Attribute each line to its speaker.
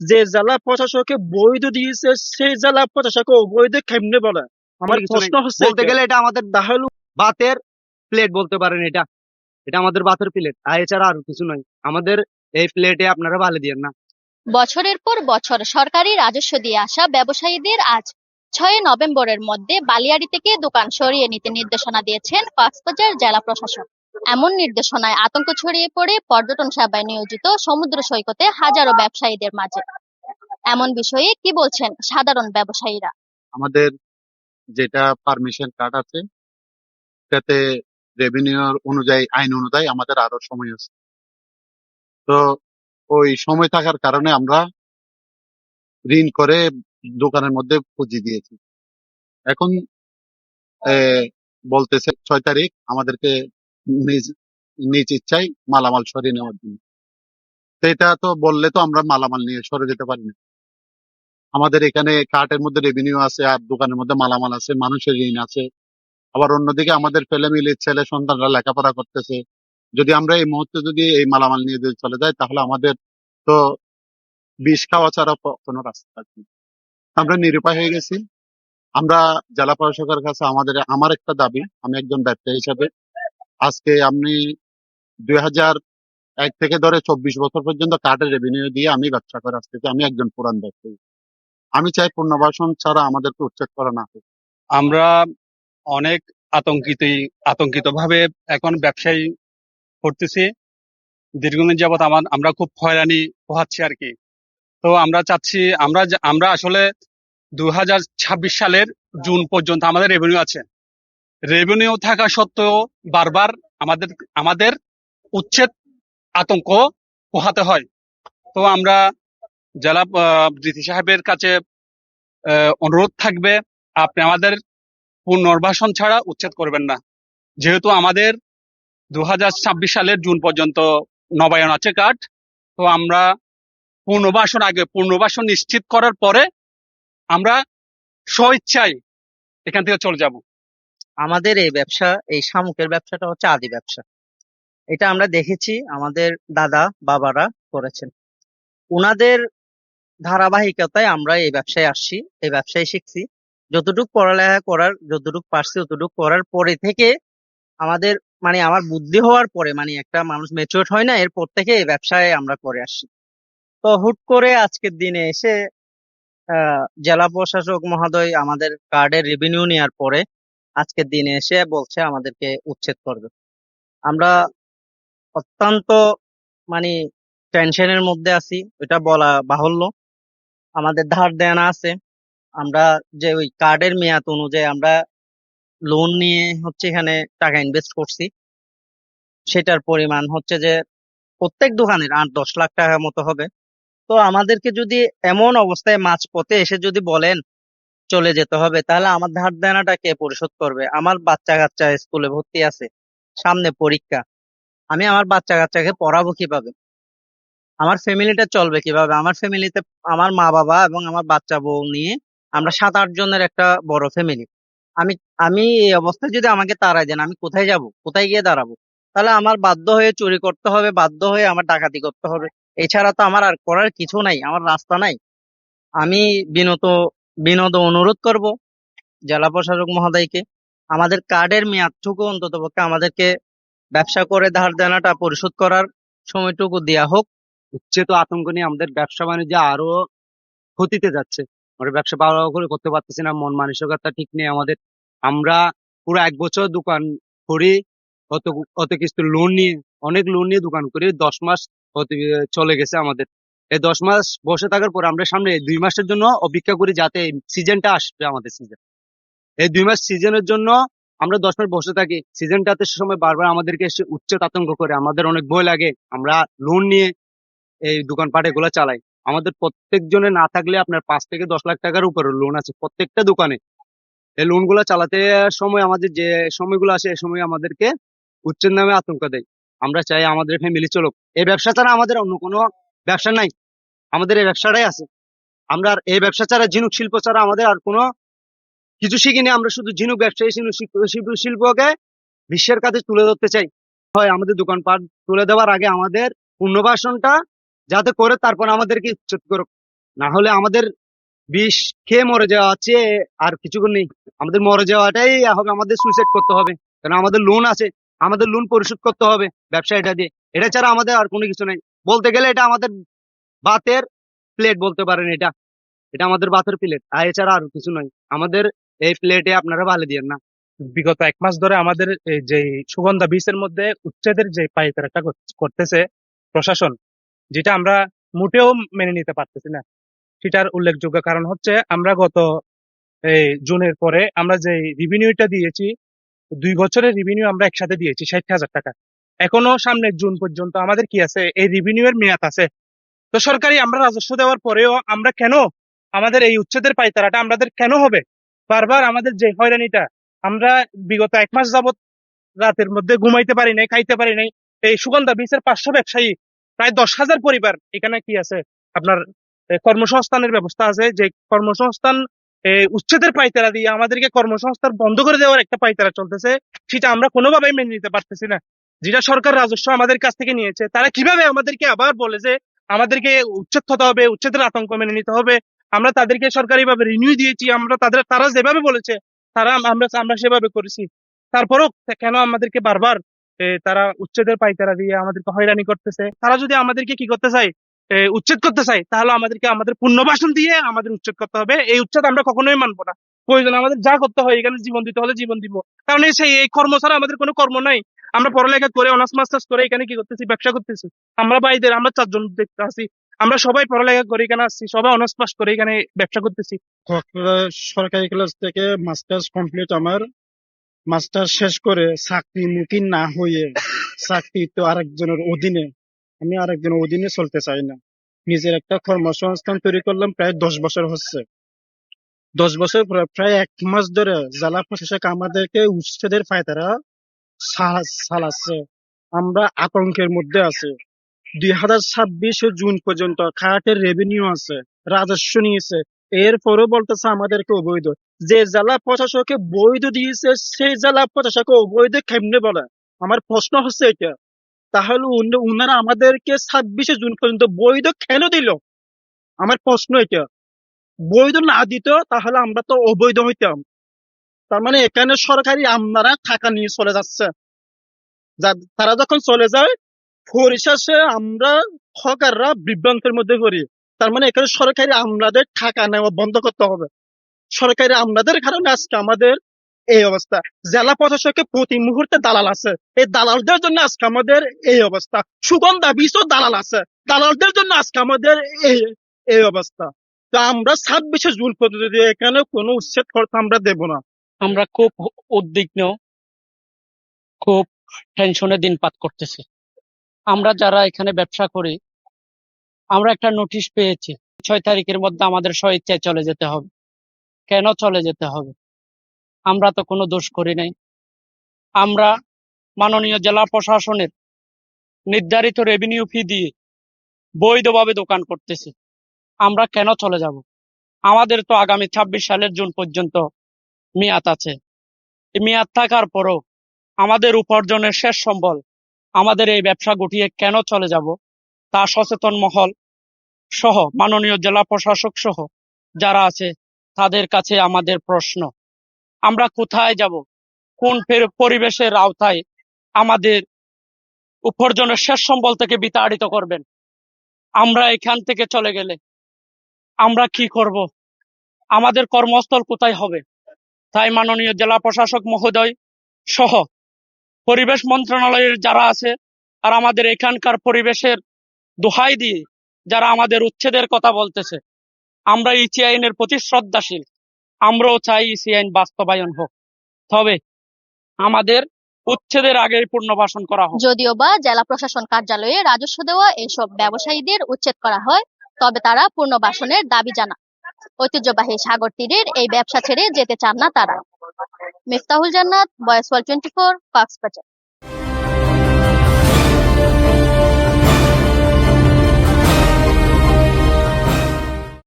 Speaker 1: যে জেলা প্রশাসককে বৈধ দিয়েছে সেই জেলা প্রশাসক অবৈধ কেমনে বলে? আমার প্রশ্ন হচ্ছে
Speaker 2: বলতে গেলে এটা আমাদের
Speaker 1: তাহলে
Speaker 2: বাতের প্লেট বলতে পারেন এটা। এটা আমাদের বাতের প্লেট আর এছাড়া আর কিছু নয়। আমাদের এই প্লেটে আপনারা ভালো দিয়েন না।
Speaker 3: বছরের পর বছর সরকারি রাজস্ব দিয়ে আসা ব্যবসায়ীদের আজ ছয় নভেম্বরের মধ্যে বালিয়াড়ি থেকে দোকান সরিয়ে নিতে নির্দেশনা দিয়েছেন কক্সবাজার জেলা প্রশাসক। এমন নির্দেশনায় আতঙ্ক ছড়িয়ে পড়ে পর্যটন সেবায় নিয়োজিত সমুদ্র সৈকতে হাজারো ব্যবসায়ীদের মাঝে। এমন বিষয়ে কি বলছেন সাধারণ ব্যবসায়ীরা?
Speaker 4: আমাদের যেটা পারমিশন কার্ড আছে সেটাতে রেভিনিউর অনুযায়ী, আইন অনুযায়ী আমাদের আরও সময় আছে। তো ওই সময় থাকার কারণে আমরা ঋণ করে দোকানের মধ্যে পুঁজি দিয়েছি। এখন বলতেছে ছয় তারিখ, আমাদেরকে নিজ নিজ ইচ্ছায় মালামাল সরিয়ে নেওয়ার জন্য। তো এটা তো বললে তো আমরা মালামাল নিয়ে সরে যেতে পারি না। আমাদের এখানে কার্টের মধ্যে রেভিনিউ আছে আর দোকানের মধ্যে মালামাল আছে, মানুষের ঋণ আছে। আবার অন্যদিকে আমাদের ফ্যামিলির ছেলে সন্তানরা লেখাপড়া করতেছে। যদি আমরা এই মুহূর্তে যদি এই মালামাল নিয়ে যদি চলে যাই, তাহলে আমাদের তো বিষ খাওয়া ছাড়া কোনো রাস্তা থাকবে আমরা নিরুপায় হয়ে গেছি। আমরা জেলা প্রশাসকের কাছে আমাদের, আমার একটা দাবি, আমি একজন ব্যবসায়ী হিসাবে আজকে আপনি দুই হাজার এক থেকে ধরে চব্বিশ বছর পর্যন্ত কার্ডের রেভিনিউ দিয়ে আমি ব্যবসা করে আসতেছি আমি একজন পুরান ব্যবসায়ী আমি চাই পুনর্বাসন ছাড়া আমাদেরকে উচ্ছেদ করা না
Speaker 5: আমরা অনেক আতঙ্কিত আতঙ্কিত ভাবে এখন ব্যবসায়ী করতেছি। দীর্ঘদিন যাবত আমার, আমরা খুব হয়রানি পোহাচ্ছি আর কি। তো আমরা চাচ্ছি, আমরা আমরা আসলে দুই হাজার ছাব্বিশ সালের জুন পর্যন্ত আমাদের রেভিনিউ আছে। রেভিনিউ থাকা সত্ত্বেও বারবার আমাদের আমাদের উচ্ছেদ আতঙ্ক পোহাতে হয়। তো আমরা জেলা ডিসি সাহেবের কাছে অনুরোধ থাকবে, আপনি আমাদের পুনর্বাসন ছাড়া উচ্ছেদ করবেন না। যেহেতু আমাদের দু হাজার ছাব্বিশ সালের জুন পর্যন্ত নবায়ন আছে কার্ড তো আমরা পুনর্বাসন আগে, পুনর্বাসন নিশ্চিত করার পরে আমরা স্বইচ্ছায় এখান থেকে চলে যাব।
Speaker 6: আমাদের এই ব্যবসা, এই শামুকের ব্যবসাটা হচ্ছে আদি ব্যবসা। এটা আমরা দেখেছি, আমাদের দাদা, বাবারা করেছেন। উনাদের ধারাবাহিকতায় আমরা এই ব্যবসায় আসছি, এই ব্যবসায় শিখছি। যতটুকু পড়ালেখা করার, যতটুকু পারছি ততটুকু করার পরে থেকে আমাদের মানে আমার বুদ্ধি হওয়ার পরে মানে একটা মানুষ মেচুর হয় না, এরপর থেকে এই ব্যবসায় আমরা করে আসছি। তো হুট করে আজকের দিনে এসে জেলা প্রশাসক মহোদয় আমাদের কার্ডের রেভিনিউ নেওয়ার পরে আজকের দিনে এসে বলছে আমাদেরকে উচ্ছেদ করবে। আমরা অত্যন্ত মানে টেনশনের মধ্যে আছি, এটা বলা বাহুল্য। আমাদের ধার দেনা আছে। আমরা যে ওই কার্ডের মেয়াদ অনুযায়ী আমরা লোন নিয়ে হচ্ছে এখানে টাকা ইনভেস্ট করছি। সেটার পরিমাণ হচ্ছে যে প্রত্যেক দোকানের আট, দশ লাখ টাকা মতো হবে। তো আমাদেরকে যদি এমন অবস্থায় মাঝপথে এসে যদি বলেন চলে যেতে হবে, তাহলে আমার ধার দেনাটা কে পরিশোধ করবে? আমার বাচ্চা কাচ্চা স্কুলে ভর্তি আছে, সামনে পরীক্ষা। আমি আমার বাচ্চা কাচ্চাকে পড়াবো কীভাবে? আমার ফ্যামিলিটা চলবে কীভাবে? আমার ফ্যামিলিতে আমার মা বাবা এবং আমার বাচ্চা বউ নিয়ে আমরা সাত আট জনের একটা বড় ফ্যামিলি। আমি আমি এই অবস্থায় যদি আমাকে তাড়াই দেন, আমি কোথায় যাব? কোথায় গিয়ে দাঁড়াবো? তাহলে আমার বাধ্য হয়ে চুরি করতে হবে, বাধ্য হয়ে আমার ডাকাতি করতে হবে। এছাড়া তো আমার আর করার কিছু নাই, আমার রাস্তা নাই। আমি বিনত বিনোদ অনুরোধ করব জেলা প্রশাসক মহোদয়কে, আমাদের কার্ডের মেয়াদটুকু অন্তত পক্ষে আমাদেরকে ব্যবসা করে ধার দেনাটা পরিশোধ করার সময়টুকু দেয়া হোক।
Speaker 2: উচ্ছেদ ও আতঙ্ক নিয়ে আমাদের ব্যবসা বাণিজ্য আরও ক্ষতিতে যাচ্ছে। আমরা ব্যবসা ভালো করে করতে পারতেছি না, মন মানসিকতা ঠিক নেই আমাদের। আমরা পুরো এক বছর দোকান করি অত অত কিছু লোন নিয়ে, অনেক লোন নিয়ে দোকান করি, দশ মাস চলে গেছে আমাদের। এই দশ মাস বসে থাকার পর আমরা সামনে দুই মাসের জন্য অপেক্ষা করি যাতে সিজনটা আসবে আমাদের সিজন এই দুই মাস সিজনের জন্য আমরা দশ মাস বসে থাকি। সিজনটাতে সে সময় বারবার আমাদেরকে এসে উচ্চেদ আতঙ্ক করে। আমাদের অনেক ভয় লাগে। আমরা লোন নিয়ে এই দোকানপাট এগুলো চালাই। আমাদের প্রত্যেক জনে না থাকলে আপনার পাঁচ থেকে দশ লাখ টাকার উপরে লোন আছে প্রত্যেকটা দোকানে। এই লোনগুলা চালাতে সময় আমাদের যে সময়গুলো আসে, এই সময় আমাদেরকে উচ্ছেদ নামে আতঙ্ক দেয়। আমরা চাই আমাদের ফ্যামিলি চলুক। এই ব্যবসা ছাড়া আমাদের অন্য কোনো ব্যবসা নাই। আমাদের এই ব্যবসাটাই আছে। আমরা এই ব্যবসা ছাড়া ঝিনুক শিল্প ছাড়া আমাদের আর কোনো কিছু শিখিনি। আমরা শুধু ঝিনুক ব্যবসায়ী শিল্প- শিল্প- শিল্পকে বিশ্বের কাছে তুলে ধরতে চাই। হয় আমাদের দোকানপাট তুলে দেওয়ার আগে আমাদের পুনর্বাসনটা যাতে করে তারপর আমাদেরকে উচ্ছেদ করুক। না হলে আমাদের বিষ খেয়ে মরে যাওয়া আছে আর কিছু নেই। আমাদের মরে যাওয়াটাই হবে আমাদের সুইসাইড করতে হবে। কারণ আমাদের লোন আছে। আমাদের লোন পরিশোধ করতে হবে ব্যবসা এটা দিয়ে। এটা ছাড়া আমাদের আর কোনো কিছু নেই। বলতে গেলে এটা আমাদের ভাতের প্লেট বলতে পারেন এটা। এটা আমাদের ভাতের প্লেট আর এছাড়া আর কিছু নয়। আমাদের এই প্লেটে আপনারা ভালো দিয়েন না।
Speaker 7: বিগত এক মাস ধরে আমাদের যে সুগন্ধা বীজের মধ্যে উচ্ছেদের যে পাইকারটা করতেছে প্রশাসন, যেটা আমরা মোটেও মেনে নিতে পারতেছি না। সেটার উল্লেখযোগ্য কারণ হচ্ছে আমরা গত এই জুনের পরে আমরা যে রিভিনিউটা দিয়েছি, দুই বছরের রিভিনিউ আমরা একসাথে দিয়েছি, ষাট হাজার টাকা। এখনও সামনে জুন পর্যন্ত আমাদের কি আছে? এই রিভিনিউ এর মেয়াদ আছে তো সরকারি আমরা রাজস্ব দেওয়ার পরেও আমরা কেন আমাদের এই উচ্ছেদের পাইতারাটা আমাদের কেন হবে? বারবার আমাদের যে হয়রানিটা, আমরা বিগত এক মাস যাবত রাতের মধ্যে ঘুমাইতে পারি নাই, খাইতে পারি নাই। এই সুগন্ধা বীজের পাঁচশো ব্যবসায়ী, প্রায় দশ হাজার পরিবার এখানে কি আছে? আপনার কর্মসংস্থানের ব্যবস্থা আছে যে কর্মসংস্থান উচ্ছেদের পাইতারা দিয়ে আমাদেরকে কর্মসংস্থান বন্ধ করে দেওয়ার একটা পাইতারা চলতেছে, সেটা আমরা কোনোভাবেই মেনে নিতে পারতেছি না। যেটা সরকার রাজস্ব আমাদের কাছ থেকে নিয়েছে, তারা কীভাবে আমাদেরকে আবার বলে যে আমাদেরকে উচ্ছেদ হতে হবে, উচ্ছেদের আতঙ্ক মেনে নিতে হবে। আমরা তাদেরকে সরকারিভাবে রিনিউ দিয়েছি, আমরা তাদের, তারা যেভাবে বলেছে, তারা আমরা আমরা সেভাবে করেছি। তারপরেও কেন আমাদেরকে বারবার তারা উচ্ছেদের পাইতারা দিয়ে আমাদেরকে হয়রানি করতেছে? তারা যদি আমাদেরকে কি করতে চায় উচ্ছেদ করতে চায়, তাহলে আমাদেরকে আমাদের পুনর্বাসন দিয়ে আমাদের উচ্ছেদ করতে হবে। এই উচ্ছেদ আমরা কখনোই মানবো না। প্রয়োজন আমাদের যা করতে হয়, এখানে জীবন দিতে হলে জীবন দিব। কারণ সেই, এই কর্ম ছাড়া আমাদের কোনো কর্ম নাই। আমরা পড়ালেখা করে অনার্স মাস্টার্স করে এখানে কি করতেছি? ব্যবসা করতেছি। আমরা ভাইদের, আমরা চারজন দেখতে আছি আমরা সবাই পড়ালেখা করে এখানে আসছি, সবাই অনার্স পাস করে এখানে ব্যবসা করতেছি।
Speaker 1: সরকারি কলেজ থেকে মাস্টার্স কমপ্লিট আমার। মাস্টার শেষ করে চাকরি মুখী না হয়ে চাকরি তো আরেকজনের অধীনে। আমি আরেকজনের অধীনে চলতে চাই না। নিজের একটা কর্মসংস্থান তৈরি করলাম, প্রায় দশ বছর হচ্ছে। দশ বছর পরে প্রায় এক মাস ধরে জেলা প্রশাসক আমাদেরকে উচ্ছেদের ফায়দারা চালাচ্ছে আমরা আতঙ্কের মধ্যে আছি। দুই হাজার ছাব্বিশে জুন পর্যন্ত খাটের রেভিনিউ আছে, রাজস্ব নিয়েছে। এরপরও বলতেছে আমাদেরকে অবৈধ। যে জেলা প্রশাসককে বৈধ দিয়েছে, সেই জেলা প্রশাসককে অবৈধ কেমনে বলে? আমার প্রশ্ন হচ্ছে এটা। তাহলে উন- উনারা আমাদেরকে ছাব্বিশে জুন পর্যন্ত বৈধ কেন দিল? আমার প্রশ্ন এটা। বৈধ না দিত, তাহলে আমরা তো অবৈধ হইতাম। তার মানে এখানে সরকারি আমলারা টাকা নিয়ে চলে যাচ্ছে। তারা যখন চলে যায়, পরিশেষে আমরা হকাররা বিভ্রান্তের মধ্যে পড়ি। তার মানে এখানে সরকারি আমলাদের টাকা নেওয়া বন্ধ করতে হবে। সরকারি আমলাদের কারণে আজকে আমাদের এই অবস্থা। জেলা প্রশাসকে প্রতি মুহূর্তে দালাল আছে। এই দালালদের জন্য আজকে আমাদের এই অবস্থা। সুগন্ধা বিষও দালাল আছে। দালালদের জন্য আজকে আমাদের এই এই অবস্থা। তো আমরা ছাব্বিশে জুন পর্যন্ত এখানে কোনো উচ্ছেদ করতে আমরা দেব না।
Speaker 8: আমরা খুব উদ্বিগ্ন, খুব টেনশনে দিনপাত করতেছি। আমরা যারা এখানে ব্যবসা করি, আমরা একটা নোটিশ পেয়েছি, ছয় তারিখের মধ্যে আমাদের স্বইচ্ছায় চলে যেতে হবে। কেন চলে যেতে হবে? আমরা তো কোনো দোষ করি নাই। আমরা মাননীয় জেলা প্রশাসনের নির্ধারিত রেভিনিউ ফি দিয়ে বৈধভাবে দোকান করতেছি। আমরা কেন চলে যাব? আমাদের তো আগামী ছাব্বিশ সালের জুন পর্যন্ত মেয়াদ আছে। মেয়াদ থাকার পরও আমাদের উপার্জনের শেষ সম্বল আমাদের এই ব্যবসা গুটিয়ে কেন চলে যাব তা সচেতন মহল সহ মাননীয় জেলা প্রশাসক সহ যারা আছে তাদের কাছে আমাদের প্রশ্ন। আমরা কোথায় যাব? কোন পরিবেশের আওতায় আমাদের উপার্জনের শেষ সম্বল থেকে বিতাড়িত করবেন? আমরা এখান থেকে চলে গেলে আমরা কি করব? আমাদের কর্মস্থল কোথায় হবে? তাই মাননীয় জেলা প্রশাসক মহোদয় সহ পরিবেশ মন্ত্রণালয়ের যারা আছে আর আমাদের এখানকার পরিবেশের দোহাই দিয়ে যারা আমাদের উচ্ছেদের কথা বলতেছে, আমরা ইসি আইনের প্রতি শ্রদ্ধাশীল। আমরাও চাই ইসি আইন বাস্তবায়ন হোক। তবে আমাদের উচ্ছেদের আগে পুনর্বাসন করা হোক।
Speaker 3: যদিও বা জেলা প্রশাসন কার্যালয়ে রাজস্ব দেওয়া এসব ব্যবসায়ীদের উচ্ছেদ করা হয়, তবে তারা পুনর্বাসনের দাবি জানান ঐতিহ্যবাহী সাগর তীরের এই ব্যবসা ছেড়ে যেতে চান না তারা। মিফতাহুল জান্নাত বয়স টোয়েন্টি ফোর, কক্সবাজার।